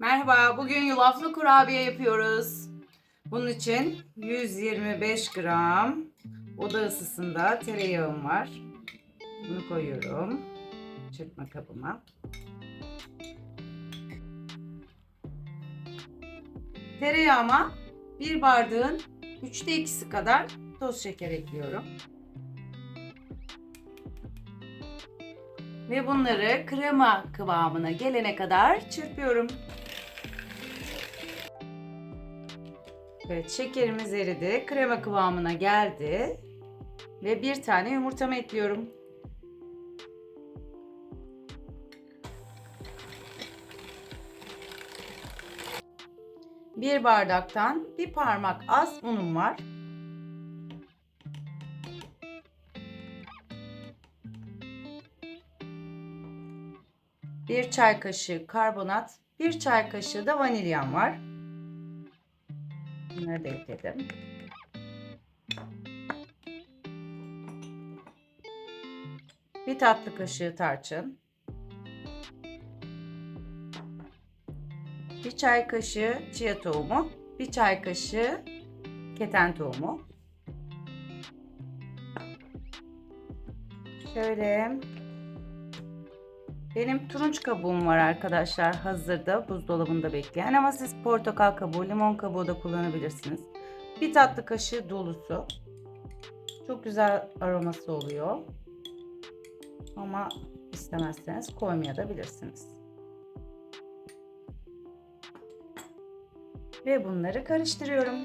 Merhaba, bugün yulaflı kurabiye yapıyoruz. Bunun için 125 gram oda ısısında tereyağım var. Bunu koyuyorum çırpma kabıma. Tereyağıma bir bardağın üçte ikisi kadar toz şeker ekliyorum. Ve bunları krema kıvamına gelene kadar çırpıyorum. Evet şekerimiz eridi. Krema kıvamına geldi. Ve bir tane yumurtamı ekliyorum. Bir bardaktan bir parmak az unum var. Bir çay kaşığı karbonat, bir çay kaşığı da vanilyam var. Bunları da ekledim. Bir tatlı kaşığı tarçın. Bir çay kaşığı chia tohumu, bir çay kaşığı keten tohumu. Şöyle benim turunç kabuğum var arkadaşlar hazırda buzdolabında bekleyen ama siz portakal kabuğu, limon kabuğu da kullanabilirsiniz. Bir tatlı kaşığı dolusu. Çok güzel aroması oluyor. Ama istemezseniz koymayabilirsiniz. Ve bunları karıştırıyorum.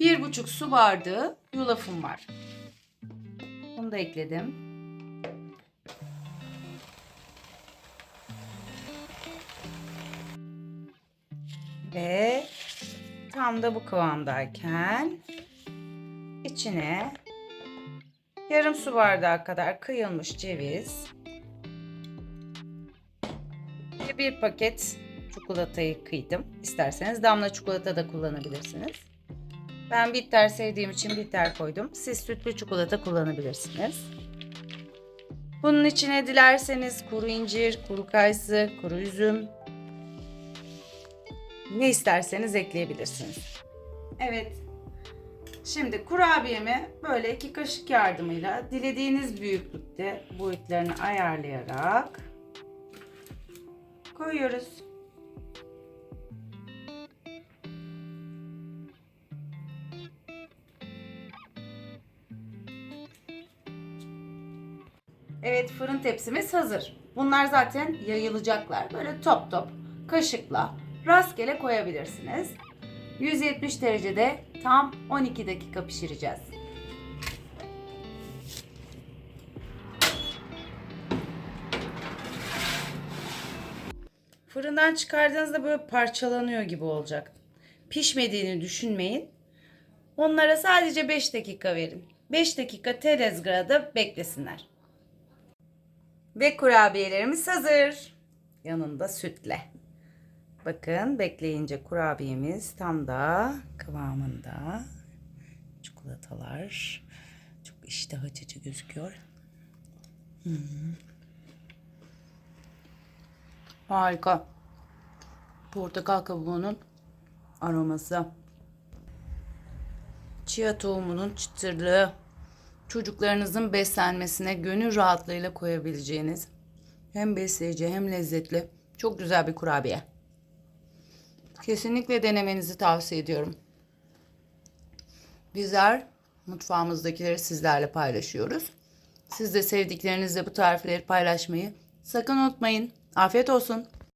Bir buçuk su bardağı yulafım var. Bunu da ekledim. Ve tam da bu kıvamdayken içine yarım su bardağı kadar kıyılmış ceviz ve bir paket çikolatayı kıydım. İsterseniz damla çikolata da kullanabilirsiniz. Ben bitter sevdiğim için bitter koydum. Siz sütlü çikolata kullanabilirsiniz. Bunun içine dilerseniz kuru incir, kuru kayısı, kuru üzüm, ne isterseniz ekleyebilirsiniz. Evet. Şimdi kurabiyemi böyle iki kaşık yardımıyla dilediğiniz büyüklükte boyutlarını ayarlayarak koyuyoruz. Evet fırın tepsimiz hazır. Bunlar zaten yayılacaklar. Böyle top top kaşıkla rastgele koyabilirsiniz. 170 derecede tam 12 dakika pişireceğiz. Fırından çıkardığınızda böyle parçalanıyor gibi olacak. Pişmediğini düşünmeyin. Onlara sadece 5 dakika verin. 5 dakika terezgrada beklesinler. Ve kurabiyelerimiz hazır. Yanında sütle. Bakın bekleyince kurabiyemiz tam da kıvamında. Çikolatalar çok iştah açıcı gözüküyor. Hı. Harika. Portakal kabuğunun aroması. Chia tohumunun çıtırlığı. Çocuklarınızın beslenmesine gönül rahatlığıyla koyabileceğiniz hem besleyici hem lezzetli çok güzel bir kurabiye. Kesinlikle denemenizi tavsiye ediyorum. Bizler mutfağımızdakileri sizlerle paylaşıyoruz. Siz de sevdiklerinizle bu tarifleri paylaşmayı sakın unutmayın. Afiyet olsun.